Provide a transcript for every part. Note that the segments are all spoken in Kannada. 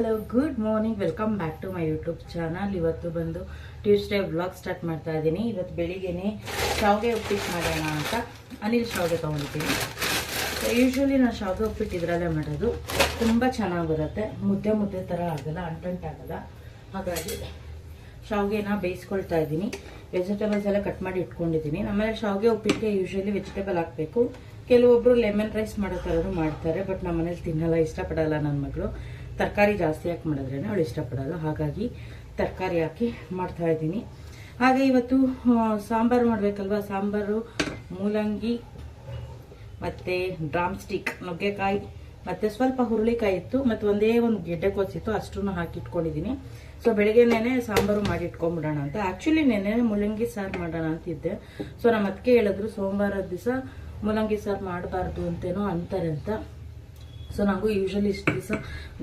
Hello good morning welcome back to my YouTube channel ಇವತ್ತು ಬಂದು ಟ್ಯೂಸ್ಡೇ ವ್ಲಾಗ್ ಸ್ಟಾರ್ಟ್ ಮಾಡ್ತಾ ಇದ್ದೀನಿ. ಇವತ್ತು ಬೆಳಿಗ್ಗೆನೆ ಶಾವಿಗೆ ಉಪ್ಪಿಟ್ಟು ಮಾಡೋಣ ಅಂತ. ಅನಿಲ್ ಶಾವಿಗೆ ತೊಗೊಂಡಿದ್ದೀನಿ. ಯೂಶ್ವಲಿ ನಾನು ಶಾವಿಗೆ ಉಪ್ಪಿಟ್ಟು ಇದರಲ್ಲೇ ಮಾಡೋದು. ತುಂಬ ಚೆನ್ನಾಗಿ ಬರುತ್ತೆ. ಮುದ್ದೆ ಮುದ್ದೆ ಥರ ಆಗಲ್ಲ ಅಂಟಂಟಾಗಲ್ಲ ಹಾಗಾಗಿ ಶಾವಿಗೆನ ಬೇಯಿಸ್ಕೊಳ್ತಾ ಇದ್ದೀನಿ. ವೆಜಿಟೇಬಲ್ಸ್ ಎಲ್ಲ ಕಟ್ ಮಾಡಿ ಇಟ್ಕೊಂಡಿದ್ದೀನಿ. ಆಮೇಲೆ ಶಾವಿಗೆ ಉಪ್ಪಿಟ್ಟಿಗೆ ಯೂಶ್ವಲಿ ವೆಜಿಟೇಬಲ್ ಹಾಕಬೇಕು. ಕೆಲವೊಬ್ಬರು ಲೆಮನ್ ರೈಸ್ ಮಾಡೋ ಥರನೂ ಮಾಡ್ತಾರೆ ಬಟ್ ನಮ್ಮ ಮನೇಲಿ ತಿನ್ನಲ್ಲ, ಇಷ್ಟಪಡಲ್ಲ ನನ್ನ ಮಗಳು. ತರಕಾರಿ ಜಾಸ್ತಿ ಹಾಕಿ ಮಾಡಿದ್ರೇ ಅವಳು ಇಷ್ಟಪಡೋದು. ಹಾಗಾಗಿ ತರಕಾರಿ ಹಾಕಿ ಮಾಡ್ತಾ ಇದ್ದೀನಿ. ಹಾಗೆ ಇವತ್ತು ಸಾಂಬಾರು ಮಾಡಬೇಕಲ್ವಾ? ಸಾಂಬಾರು, ಮೂಲಂಗಿ, ಮತ್ತು ಡ್ರಾಮ್ ಸ್ಟಿಕ್ ನುಗ್ಗೆಕಾಯಿ, ಮತ್ತು ಸ್ವಲ್ಪ ಹುರುಳಿಕಾಯಿ ಇತ್ತು, ಮತ್ತು ಒಂದೇ ಒಂದು ಗೆಡ್ಡೆಕೋಸಿತ್ತು ಅಷ್ಟನ್ನು ಹಾಕಿ ಇಟ್ಕೊಂಡಿದ್ದೀನಿ ಸೊ ಬೆಳಗ್ಗೆ ನೆನೆ ಸಾಂಬಾರು ಮಾಡಿ ಇಟ್ಕೊಂಡ್ಬಿಡೋಣ ಅಂತ. ಆ್ಯಕ್ಚುಲಿ ನೆನೆ ಮೂಲಂಗಿ ಸಾರು ಮಾಡೋಣ ಅಂತಿದ್ದೆ. ಸೊ ನಮ್ಮ ಅದಕ್ಕೆ ಹೇಳಿದ್ರು ಸೋಮವಾರದ ದಿವಸ ಮೂಲಂಗಿ ಸಾರು ಮಾಡಬಾರ್ದು ಅಂತೇನೋ ಅಂತಾರೆ ಅಂತ. ಸೊ ನನಗೂ ಯೂಶಲಿ ಇಷ್ಟು ದಿವಸ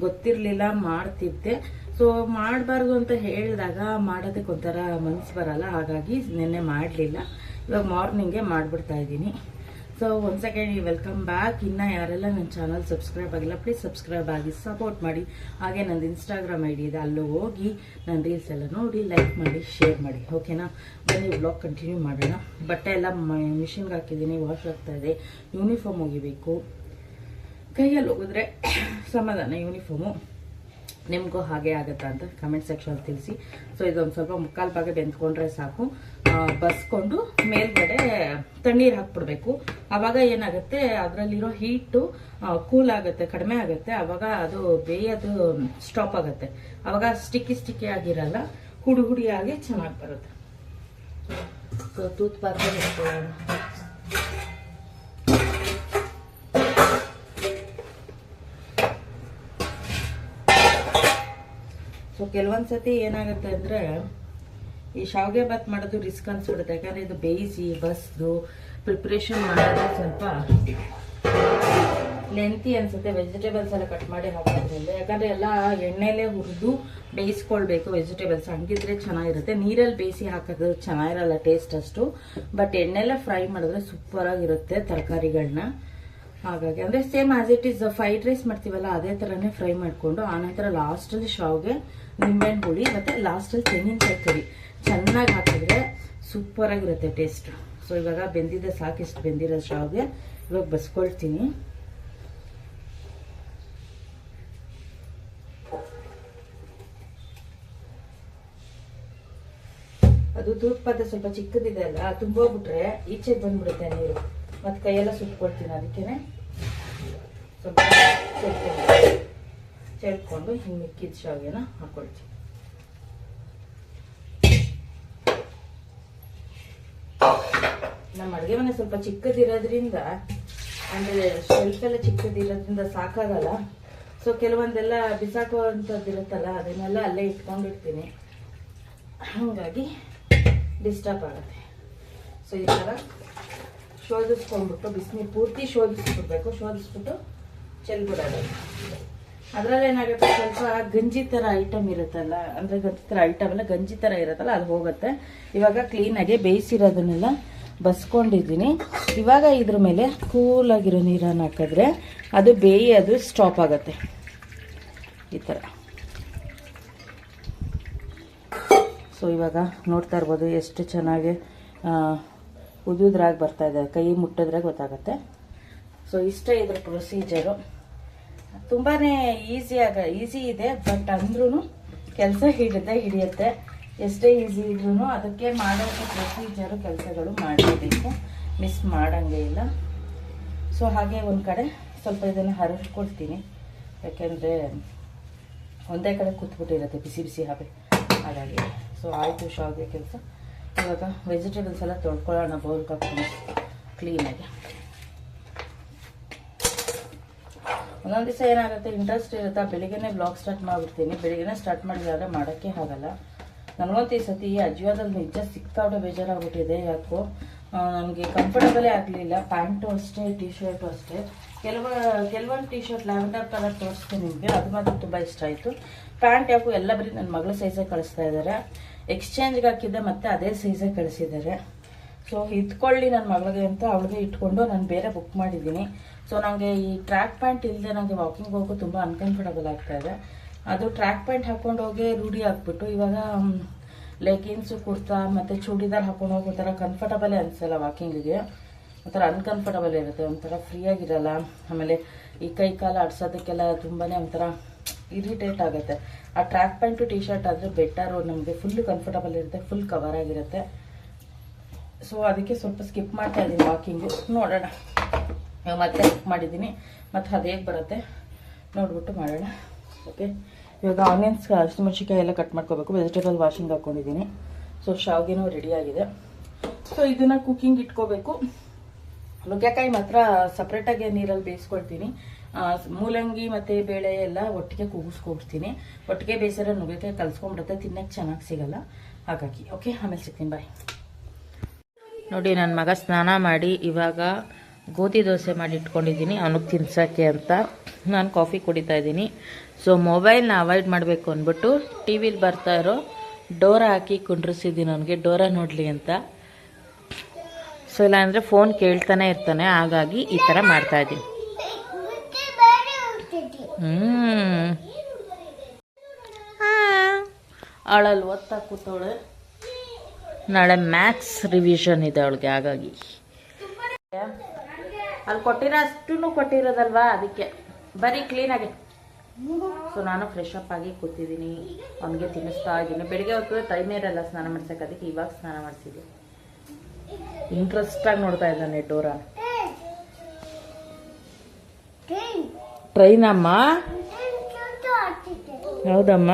ಗೊತ್ತಿರಲಿಲ್ಲ, ಮಾಡ್ತಿದ್ದೆ. ಸೊ ಮಾಡಬಾರ್ದು ಅಂತ ಹೇಳಿದಾಗ ಮಾಡೋದಕ್ಕೆ ಒಂಥರ ಮನಸ್ಸು ಬರಲ್ಲ. ಹಾಗಾಗಿ ನಿನ್ನೆ ಮಾಡಲಿಲ್ಲ. ಇವಾಗ ಮಾರ್ನಿಂಗೆ ಮಾಡಿಬಿಡ್ತಾ ಇದ್ದೀನಿ. ಸೊ ಒಂದು ಸೆಕೆಂಡ್ ವೆಲ್ಕಮ್ ಬ್ಯಾಕ್ ಇನ್ನು ಯಾರೆಲ್ಲ ನನ್ನ ಚಾನಲ್ ಸಬ್ಸ್ಕ್ರೈಬ್ ಆಗಿಲ್ಲ ಪ್ಲೀಸ್ ಸಬ್ಸ್ಕ್ರೈಬ್ ಆಗಿ ಸಪೋರ್ಟ್ ಮಾಡಿ. ಹಾಗೆ ನಂದು ಇನ್ಸ್ಟಾಗ್ರಾಮ್ ಐ ಡಿ ಇದೆ, ಅಲ್ಲೂ ಹೋಗಿ ನನ್ನ ರೀಲ್ಸ್ ಎಲ್ಲ ನೋಡಿ ಲೈಕ್ ಮಾಡಿ ಶೇರ್ ಮಾಡಿ. ಓಕೆನಾ ಬನ್ನಿ ಬ್ಲಾಗ್ ಕಂಟಿನ್ಯೂ ಮಾಡೋಣ. ಬಟ್ಟೆ ಎಲ್ಲ ಮಿಷಿನ್ಗೆ ಹಾಕಿದ್ದೀನಿ ವಾಶ್ ಆಗ್ತಾ ಇದೆ. ಯೂನಿಫಾರ್ಮ್ ಒಗಿಬೇಕು. ಕೈಯಲ್ಲಿ ಹೋಗಿದ್ರೆ ಸಮಾಧಾನ ಯೂನಿಫಾರ್ಮು ನಿಮಗೂ ಹಾಗೆ ಆಗುತ್ತಾ ಅಂತ ಕಮೆಂಟ್ ಸೆಕ್ಷನ್ ತಿಳಿಸಿ. ಸೊ ಇದೊಂದು ಸ್ವಲ್ಪ ಮುಕ್ಕಾಲು ಭಾಗ ಬೆಂದ್ಕೊಂಡ್ರೆ ಸಾಕು. ಬಸ್ಕೊಂಡು ಮೇಲ್ಗಡೆ ತಣ್ಣೀರು ಹಾಕ್ಬಿಡ್ಬೇಕು. ಆವಾಗ ಏನಾಗುತ್ತೆ, ಅದರಲ್ಲಿರೋ ಹೀಟು ಕೂಲ್ ಆಗುತ್ತೆ, ಕಡಿಮೆ ಆಗುತ್ತೆ. ಆವಾಗ ಅದು ಬೇಯೋದು ಸ್ಟಾಪ್ ಆಗುತ್ತೆ. ಆವಾಗ ಸ್ಟಿಕ್ಕಿ ಸ್ಟಿಕ್ಕಿ ಆಗಿರಲ್ಲ ಹುಡಿ ಹುಡಿಯಾಗಿ ಚೆನ್ನಾಗಿ ಬರುತ್ತೆ. ಸೊ ತೂತ್ ಪಾತ್ರೆ ಸೊ ಕೆಲವೊಂದು ಸತಿ ಏನಾಗುತ್ತೆ ಅಂದರೆ, ಈ ಶಾವಿಗೆ ಬಾತ್ ಮಾಡೋದು ರಿಸ್ಕ್ ಅನ್ಸ್ಬಿಡುತ್ತೆ. ಯಾಕಂದರೆ ಇದು ಬೇಯಿಸಿ, ಬಸ್ದು ಪ್ರಿಪ್ರೇಷನ್ ಮಾಡೋದು ಸ್ವಲ್ಪ ಲೆಂತಿ ಅನ್ಸುತ್ತೆ. ವೆಜಿಟೇಬಲ್ಸ್ ಎಲ್ಲ ಕಟ್ ಮಾಡಿ ಹಾಕೋದ್ರಿಂದ ಯಾಕಂದರೆ ಎಲ್ಲ ಎಣ್ಣೆಲೇ ಹುರಿದು ಬೇಯಿಸ್ಕೊಳ್ಬೇಕು ವೆಜಿಟೇಬಲ್ಸ್ ಹಂಗಿದ್ರೆ ಚೆನ್ನಾಗಿರುತ್ತೆ. ನೀರಲ್ಲಿ ಬೇಯಿಸಿ ಹಾಕೋದು ಚೆನ್ನಾಗಿರಲ್ಲ ಟೇಸ್ಟ್ ಅಷ್ಟು. ಬಟ್ ಎಣ್ಣೆಲೆ ಫ್ರೈ ಮಾಡಿದ್ರೆ ಸೂಪರಾಗಿರುತ್ತೆ ತರಕಾರಿಗಳನ್ನ ಹಾಗಾಗಿ, ಅಂದರೆ same as it is fried rice ಮಾಡ್ತೀವಲ್ಲ, ಅದೇ ಥರನೇ ಫ್ರೈ ಮಾಡಿಕೊಂಡು ಆನಂತರ ಲಾಸ್ಟಲ್ಲಿ ಶಾವ್ಗೆ, ನಿಂಬೆಹಣ್ಣು ಹುಳಿ ಮತ್ತು ಲಾಸ್ಟಲ್ಲಿ ತೆಂಗಿನಕಾಯಿ ಕರಿ. ಚೆನ್ನಾಗಿ ಹಾಕಿದ್ರೆ ಸೂಪರ್ ಆಗಿರುತ್ತೆ ಟೇಸ್ಟ್ ಸೊ ಇವಾಗ ಬೆಂದಿದೆ ಸಾಕಿಷ್ಟು ಬೆಂದಿರೋ ಶಾವ್ಗೆ. ಇವಾಗ ಬಸ್ಕೊಳ್ತೀನಿ. ಅದು ಪಾತ್ರೆ ಸ್ವಲ್ಪ ಚಿಕ್ಕದಿದೆ ಅಲ್ಲ, ತುಂಬೋಗ್ಬಿಟ್ರೆ ಈಚೆಗೆ ಬಂದ್ಬಿಡುತ್ತೆ ನೀರು. ಮತ್ತೆ ಕೈಯೆಲ್ಲ ಸುಟ್ಕೊಳ್ತೀನಿ ಅದಕ್ಕೇ ಸ್ವಲ್ಪ ಚೆಲ್ಕೊಂಡು ಚೆಲ್ಕೊಂಡು ಹಿಂಗೆ ಮಿಕ್ಕಿದ ಶಾವಿಗೆನ ಹಾಕ್ಕೊಳ್ತೀನಿ ನಮ್ಮ ಅಡುಗೆ ಮನೆ ಸ್ವಲ್ಪ ಚಿಕ್ಕದಿರೋದ್ರಿಂದ, ಅಂದರೆ ಶೆಲ್ಫ್ ಎಲ್ಲ ಚಿಕ್ಕದಿರೋದ್ರಿಂದ ಸಾಕಾಗಲ್ಲ. ಸೊ ಕೆಲವೊಂದೆಲ್ಲ ಬಿಸಾಕುವಂಥದ್ದು ಇರುತ್ತಲ್ಲ, ಅದನ್ನೆಲ್ಲ ಅಲ್ಲೇ ಇಟ್ಕೊಂಡಿರ್ತೀನಿ. ಹಾಗಾಗಿ ಡಿಸ್ಟರ್ಬ್ ಆಗುತ್ತೆ. ಸೊ ಈ ಥರ ಶೋಧಿಸ್ಕೊಂಡ್ಬಿಟ್ಟು ಬಿಸಿನೀರು ಪೂರ್ತಿ ಶೋಧಿಸ್ಬಿಡ್ಬೇಕು ಶೋಧಿಸ್ಬಿಟ್ಟು ಚೆಲ್ಬಿಡೋದು ಅದರಲ್ಲಿ ಏನಾಗುತ್ತೆ ಸ್ವಲ್ಪ ಗಂಜಿ ಥರ ಐಟಮ್ ಇರುತ್ತಲ್ಲ, ಅಂದರೆ ಗಂಜಿ ಥರ ಐಟಮ್ ಎಲ್ಲ ಗಂಜಿ ಥರ ಇರುತ್ತಲ್ಲ, ಅದು ಹೋಗುತ್ತೆ. ಇವಾಗ ಕ್ಲೀನಾಗಿ ಬೇಯಿಸಿರೋದನ್ನೆಲ್ಲ ಬಸ್ಕೊಂಡಿದ್ದೀನಿ. ಇವಾಗ ಇದ್ರ ಮೇಲೆ ಕೂಲಾಗಿರೋ ನೀರನ್ನು ಹಾಕಿದ್ರೆ ಅದು ಬೇಯೋದು ಸ್ಟಾಪ್ ಆಗುತ್ತೆ. ಈ ಥರ ಸೊ ಇವಾಗ ನೋಡ್ತಾ ಇರ್ಬೋದು ಎಷ್ಟು ಚೆನ್ನಾಗಿ ಉದುದ್ರಾಗಿ ಬರ್ತಾ ಇದೆ, ಕೈ ಮುಟ್ಟಿದ್ರೆ ಗೊತ್ತಾಗುತ್ತೆ. ಸೊ ಇಷ್ಟೇ ಇದ್ರ ಪ್ರೊಸೀಜರು ತುಂಬಾ ಆಗ ಈಸಿ ಇದೆ ಬಟ್ ಅಂದ್ರೂ ಕೆಲಸ ಹಿಡಿದೆ ಹಿಡಿಯುತ್ತೆ. ಎಷ್ಟೇ ಈಸಿ ಇದ್ರೂ ಅದಕ್ಕೆ ಮಾಡೋ ಪ್ರೊಸೀಜರು ಕೆಲಸಗಳು ಮಾಡಲೇಬೇಕು ಮಿಸ್ ಮಾಡಂಗೆ ಇಲ್ಲ. ಸೊ ಹಾಗೆ ಒಂದು ಕಡೆ ಸ್ವಲ್ಪ ಇದನ್ನು ಹರಿಸ್ಕೊಡ್ತೀನಿ ಯಾಕೆಂದರೆ ಒಂದೇ ಕಡೆ ಕೂತ್ಬಿಟ್ಟಿರುತ್ತೆ, ಬಿಸಿ ಬಿಸಿ ಹಬೆ. ಹಾಗಾಗಿ ಸೊ ಆಯಿತು ಶಾವಿಗೆ ಕೆಲಸ. ಇವಾಗ ವೆಜಿಟೇಬಲ್ಸ್ ಎಲ್ಲ ತೊಳ್ಕೊಳ್ಳೋಣ ಬೌಲ್ ಹಾಕ್ತೀನಿ ಕ್ಲೀನಾಗಿ ಒಂದೊಂದು ದಿವಸ ಏನಾಗುತ್ತೆ ಇಂಟ್ರೆಸ್ಟ್ ಇರುತ್ತಾ, ಬೆಳಿಗ್ಗೆನೇ ಬ್ಲಾಗ್ ಸ್ಟಾರ್ಟ್ ಮಾಡಿಬಿಡ್ತೀನಿ. ಬೆಳಿಗ್ಗೆನೇ ಸ್ಟಾರ್ಟ್ ಮಾಡಿದ್ರೆ ಮಾಡೋಕ್ಕೆ ಆಗಲ್ಲ. ನನಗಂತೂ ಈ ಸತಿ ಅಜ್ವಾದಲ್ಲಿ ನಿಜ ಸಿಕ್ತಾವಡೆ ಬೇಜಾರಾಗ್ಬಿಟ್ಟಿದೆ, ಯಾಕೋ ನನಗೆ ಕಂಫರ್ಟಬಲೇ ಆಗಲಿಲ್ಲ. ಪ್ಯಾಂಟು ಅಷ್ಟೇ ಟಿ ಶರ್ಟು ಅಷ್ಟೇ. ಕೆಲವ, ಕೆಲವೊಂದು ಟಿ ಶರ್ಟ್ ಲ್ಯಾವೆಂಡರ್ ಕಲರ್ ತೋರಿಸ್ತೀನಿ ನಿಮಗೆ. ಅದು ಮಾತ್ರ ತುಂಬ ಇಷ್ಟ ಆಯಿತು. ಪ್ಯಾಂಟ್ ಯಾಕೋ ಎಲ್ಲ ಬರೀ ನನ್ನ ಮಗಳ ಸೈಜೇ ಕಳಿಸ್ತಾ ಇದ್ದಾರೆ ಎಕ್ಸ್ಚೇಂಜ್ಗೆ ಹಾಕಿದ್ದೆ ಮತ್ತೆ ಅದೇ ಸೈಜೇ ಕಳಿಸಿದ್ದಾರೆ. ಸೊ ಇಟ್ಕೊಳ್ಳಿ ನನ್ನ ಮಗಳಿಗೆ ಅಂತ ಅವಳಿಗೆ ಇಟ್ಕೊಂಡು ನಾನು ಬೇರೆ ಬುಕ್ ಮಾಡಿದ್ದೀನಿ. ಸೊ ನನಗೆ ಈ ಟ್ರ್ಯಾಕ್ ಪ್ಯಾಂಟ್ ಇಲ್ಲದೆ ನನಗೆ ವಾಕಿಂಗ್ ಹೋಗೋ ತುಂಬ ಅನ್ಕಂಫರ್ಟಬಲ್ ಆಗ್ತಾ ಇದೆ. ಅದು ಟ್ರ್ಯಾಕ್ ಪ್ಯಾಂಟ್ ಹಾಕೊಂಡು ಹೋಗಿ ರೂಢಿ ಹಾಕ್ಬಿಟ್ಟು ಇವಾಗ ಲೆಗಿನ್ಸು ಕುರ್ತಾ ಮತ್ತು ಚೂಡಿದಾರ್ ಹಾಕೊಂಡು ಹೋಗೋ ಥರ ಕಂಫರ್ಟಬಲೇ ಅನಿಸಲ್ಲ ವಾಕಿಂಗಿಗೆ ಒಂಥರ ಅನ್ಕಂಫರ್ಟಬಲ್ ಇರುತ್ತೆ, ಒಂಥರ ಫ್ರೀಯಾಗಿರಲ್ಲ ಆಮೇಲೆ ಈ ಕೈ ಕಾಲು ಆಡ್ಸೋದಕ್ಕೆಲ್ಲ ತುಂಬಾ ಒಂಥರ ಇರಿಟೇಟ್ ಆಗುತ್ತೆ. ಆ ಟ್ರ್ಯಾಕ್ ಪ್ಯಾಂಟು ಟಿ ಶರ್ಟ್ ಆದರೆ ಬೆಟರು ನಮಗೆ ಫುಲ್ ಕಂಫರ್ಟಬಲ್ ಇರುತ್ತೆ ಫುಲ್ ಕವರ್ ಆಗಿರುತ್ತೆ. ಸೊ ಅದಕ್ಕೆ ಸ್ವಲ್ಪ ಸ್ಕಿಪ್ ಮಾಡ್ತಾ ಇದ್ದೀನಿ ವಾಕಿಂಗು ನೋಡೋಣ. ಮತ್ತೆ ಸ್ಕಿಪ್ ಮಾಡಿದ್ದೀನಿ ಮತ್ತು ಅದು ಹೇಗೆ ಬರುತ್ತೆ? ನೋಡ್ಬಿಟ್ಟು ಮಾಡೋಣ. ಓಕೆ ಇವಾಗ ಆನಿಯನ್ಸ್ ಹಸಿಮೆಣಸಿಕಾಯಿ ಎಲ್ಲ ಕಟ್ ಮಾಡ್ಕೋಬೇಕು. ವೆಜಿಟೇಬಲ್ ವಾಷಿಂಗ್ ಹಾಕ್ಕೊಂಡಿದ್ದೀನಿ ಸೊ ಶಾವಿಗೆನೂ ರೆಡಿ ಆಗಿದೆ. ಸೊ ಇದನ್ನು ಕುಕ್ಕಿಂಗ್ ಇಟ್ಕೋಬೇಕು. ನುಗ್ಗೆಕಾಯಿ ಮಾತ್ರ ಸಪ್ರೇಟಾಗಿ ನೀರಲ್ಲಿ ಬೇಯಿಸ್ಕೊಳ್ತೀನಿ. ಮೂಲಂಗಿ ಮತ್ತು ಬೇಳೆ ಎಲ್ಲ ಒಟ್ಟಿಗೆ ಕೂಗಿಸ್ಕೊಬಿಡ್ತೀನಿ ಒಟ್ಟಿಗೆ ಬೇಯಿಸಿರೋ ನುಗ್ಗೆಕಾಯಿ ಕಲ್ಸ್ಕೊಂಡ್ಬಿಡುತ್ತೆ ತಿನ್ನಕ್ಕೆ ಚೆನ್ನಾಗಿ ಸಿಗಲ್ಲ. ಹಾಗಾಗಿ ಓಕೆ ಆಮೇಲೆ ಸಿಗ್ತೀನಿ ಬಾಯ್ ನೋಡಿ ನನ್ನ ಮಗ ಸ್ನಾನ ಮಾಡಿ ಇವಾಗ ಗೋಧಿ ದೋಸೆ ಮಾಡಿ ಇಟ್ಕೊಂಡಿದ್ದೀನಿ ಅವನಿಗೆ ತಿನ್ಸೋಕ್ಕೆ ಅಂತ. ನಾನು ಕಾಫಿ ಕುಡಿತಾ ಇದ್ದೀನಿ. ಸೊ ಮೊಬೈಲ್ನ ಅವಾಯ್ಡ್ ಮಾಡಬೇಕು ಅಂದ್ಬಿಟ್ಟು ಟಿ ವಿಲಿ ಬರ್ತಾ ಇರೋ ಡೋರ ಹಾಕಿ ಕುಂಡ್ರಿಸಿದ್ದೀನಿ ಅವನಿಗೆ ಡೋರ ನೋಡಲಿ ಅಂತ. ಸೊ ಇಲ್ಲಾಂದರೆ ಫೋನ್ ಕೇಳ್ತಾನೆ ಇರ್ತಾನೆ, ಹಾಗಾಗಿ ಈ ಥರ ಮಾಡ್ತಾ ಇದ್ದೀನಿ. ಹ್ಮ್ ಅವಳಲ್ಲಿ ಒತ್ತಾ ಕೂತವಳು. ನಾಳೆ ಮ್ಯಾಥ್ಸ್ ರಿವಿಷನ್ ಇದೆ ಅವಳಿಗೆ ಹಾಗಾಗಿ. ಅಲ್ಲಿ ಕೊಟ್ಟಿರೋ ಅಷ್ಟು ಕೊಟ್ಟಿರೋದಲ್ವಾ ಅದಕ್ಕೆ. ಬರೀ ಕ್ಲೀನಾಗಿ ಸೊ ನಾನು ಫ್ರೆಶ್ ಅಪ್ ಆಗಿ ಕೂತಿದ್ದೀನಿ. ಅವನಿಗೆ ತಿನ್ನಿಸ್ತಾ ಇದ್ದೀನಿ. ಬೆಳಿಗ್ಗೆ ಹೊತ್ತು ಟೈಮ್ ಇರಲ್ಲ ಸ್ನಾನ ಮಾಡ್ಸಕ್ಕೆ ಅದಕ್ಕೆ ಇವಾಗ ಸ್ನಾನ ಮಾಡಿಸಿದ್ದೆ. ಇಂಟ್ರೆಸ್ಟಾಗಿ ನೋಡ್ತಾ ಇದ್ದಾನೆ ಡೋರ. ಟ್ರೈನ್ ಅಮ್ಮ ಹೌದಮ್ಮ?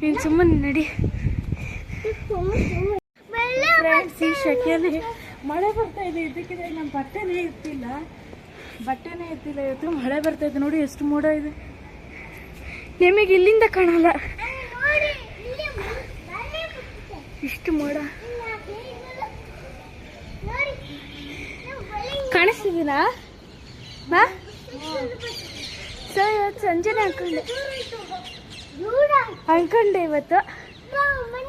ನೀನು ಸುಮ್ಮನೆ ನಡಿ. ಫ್ರೆಂಡ್ಸ್ ಈ ಶೆಕೆಯಲ್ಲಿ ಮಳೆ ಬರ್ತಾ ಇದೆ. ಇದಕ್ಕಿದೆ ನಮ್ಮ ಬಟ್ಟೆನೇ ಇರ್ತಿಲ್ಲ. ಬಟ್ಟೆನೇ ಇರ್ತಿಲ್ಲ. ಇವತ್ತು ಮಳೆ ಬರ್ತಾ ಇದೆ. ನೋಡಿ ಎಷ್ಟು ಮೋಡ ಇದೆ. ನಿಮಗೆ ಇಲ್ಲಿಂದ ಕಾಣಲ್ಲ. ಇಷ್ಟು ಮೋಡ. ಕಾಣಿಸ್ತಿದ್ದೀರಾ ಮಾ? ಸರ್ ಇವತ್ತು ಸಂಜೆನೆ ಅನ್ಕೊಂಡೆ ಅನ್ಕೊಂಡೆ ಇವತ್ತು.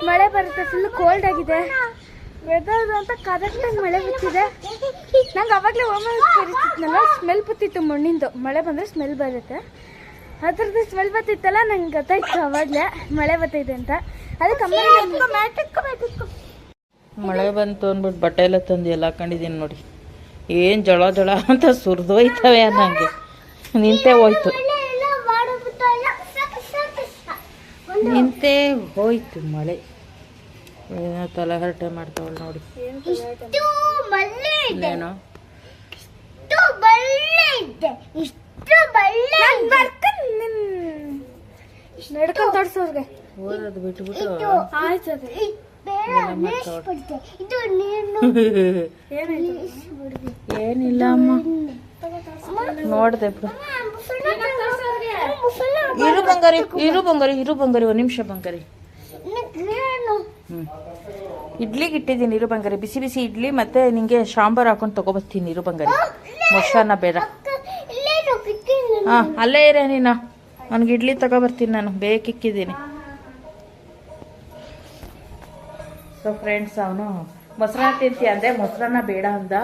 ಮಳೆ ಬರುತ್ತೆ ಫುಲ್ ಕೋಲ್ಡ್ ಆಗಿದೆ. ವೆದರ್ ಅಂತ ಕರೆಕ್ಟಾಗಿ ಮಳೆ ಬಿತ್ತಿದೆ ನಂಗೆ ಅವಾಗಲೇ ಒಮ್ಮೆ ಕರಿತಿದ್ನಲ್ಲ ಸ್ಮೆಲ್ ಬತ್ತಿತ್ತು ಮಣ್ಣಿಂದು. ಮಳೆ ಬಂದರೆ ಸ್ಮೆಲ್ ಬರುತ್ತೆ. ಅದ್ರದ್ದು ಸ್ಮೆಲ್ ಬತ್ತಿತ್ತಲ್ಲ ನಂಗೆ ಗೊತ್ತಾಯ್ತು ಅವಾಗಲೇ ಮಳೆ ಬರ್ತೈತೆ ಅಂತ. ಅದಕ್ಕೆ ಮಳೆ ಬಂತು ಅಂದ್ಬಿಟ್ಟು ಬಟ್ಟೆ ಎಲ್ಲ ತಂದು ಎಲ್ಲ ಹಾಕೊಂಡಿದ್ದೀನಿ ನೋಡಿ. ಏನು ಜಳ ಜಳ ಅಂತ ಸುರಿದೋಯ್ತವೆ ಅನ್ನಂಗೆ. ನಿಂತೆ ಹೋಯ್ತು. ನಿಂತೆ ಹೋಯ್ತು ಮಳೆ. ಏನೋ ತಲೆಹರಟೆ ಮಾಡ್ತಾವಳು ನೋಡಿ. ಏನೋ ನಡ್ಕೊಂಡು ತೋರ್ಸೋರ್ಗೆ ಓದೋದು ಬಿಟ್ಬಿಟ್ಟು ಆಯ್ತು ಅದು. ಏನಿಲ್ಲ ಅಮ್ಮ. ನೋಡ್ದೆ ಬಿಡು. ಇರು ಬಂಗಾರಿ ಇರು ಬಂಗಾರಿ ಇರು ಬಂಗಾರಿ ಒಂದು ನಿಮಿಷ ಬಂಗಾರಿ. ಇಡ್ಲಿಗೆ ಇಟ್ಟಿದ್ದೀನಿ ಇರು ಬಂಗಾರಿ. ಬಿಸಿ ಬಿಸಿ ಇಡ್ಲಿ ಮತ್ತೆ ನಿಂಗೆ ಸಾಂಬಾರ್ ಹಾಕೊಂಡು ತಗೊಬರ್ತೀನಿ ಇರು ಬಂಗಾರಿ. ಮೊಸರನ್ನ ಬೇಡ. ಹಾಂ ಅಲ್ಲೇ ಇರೇ ನೀನು. ನನಗೆ ಇಡ್ಲಿ ತಗೋಬರ್ತೀನಿ ನಾನು ಬೇಕಿಕ್ಕಿದ್ದೀನಿ. ಸೊ ಫ್ರೆಂಡ್ಸ್ ಅವನು ಮೊಸರನ್ನ ತಿಂತೀಯ ಅಂದೆ ಮೊಸರನ್ನ ಬೇಡ ಅಂದ.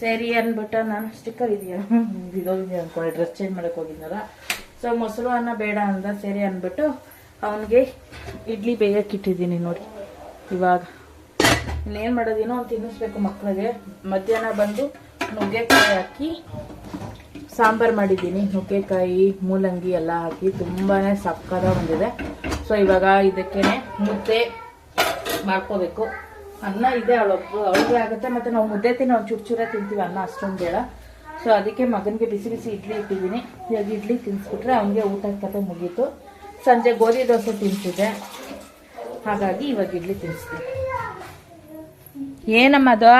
ಸರಿ ಅಂದ್ಬಿಟ್ಟು ನಾನು ಸ್ಟಿಕ್ಕರ್ ಇದೆಯಾ? ಇದೋಗಿದೆ ಡ್ರೆಸ್ ಚೇಂಜ್ ಮಾಡಕ್ಕೆ ಹೋಗಿದ್ನಲ್ಲ. ಸೊ ಮೊಸರು ಅನ್ನ ಬೇಡ ಅಂದ, ಸರಿ ಅಂದ್ಬಿಟ್ಟು ಅವನಿಗೆ ಇಡ್ಲಿ ಬೇಯಕ್ಕಿಟ್ಟಿದ್ದೀನಿ ನೋಡಿ, ಇವಾಗ. ಇನ್ನೇನು ಮಾಡೋದೇನೋ ಅವ್ನು ತಿನ್ನಿಸ್ಬೇಕು ಮಕ್ಕಳಿಗೆ ಮಧ್ಯಾಹ್ನ ಬಂದು ನುಗ್ಗೆಕಾಯಿ ಹಾಕಿ ಸಾಂಬಾರು ಮಾಡಿದ್ದೀನಿ. ನುಗ್ಗೆಕಾಯಿ, ಮೂಲಂಗಿ ಎಲ್ಲ ಹಾಕಿ ತುಂಬಾ ಸಕ್ಕದ ಬಂದಿದೆ. ಸೊ ಇವಾಗ ಇದಕ್ಕೇನೆ ಮುದ್ದೆ. ಮಾಡ್ಕೋಬೇಕು. ಅನ್ನ ಇದೆ, ಅವಳು ಅವಳಿಗೆ ಆಗುತ್ತೆ. ಮತ್ತೆ ನಾವು ಮುದ್ದೆ ತಿನ್ನೋ ಒಂದು ಚೂರು ತಿಂತೀವಿ ಅನ್ನ ಅಷ್ಟೊಂದು ಬೇಡ. ಸೊ ಅದಕ್ಕೆ ಮಗನಿಗೆ ಬಿಸಿ ಬಿಸಿ ಇಡ್ಲಿ ಇಟ್ಟಿದ್ದೀನಿ. ಇವಾಗ ಇಡ್ಲಿ ತಿನ್ಸ್ಬಿಟ್ರೆ ಅವನಿಗೆ ಊಟ ಕತೆ ಮುಗೀತು. ಸಂಜೆ ಗೋಧಿ ದೋಸೆ ತಿಂತಿದೆ ಹಾಗಾಗಿ ಇವಾಗ ಇಡ್ಲಿ ತಿನ್ನಿಸ್ತೀನಿ ಏನಮ್ಮ ಅದು?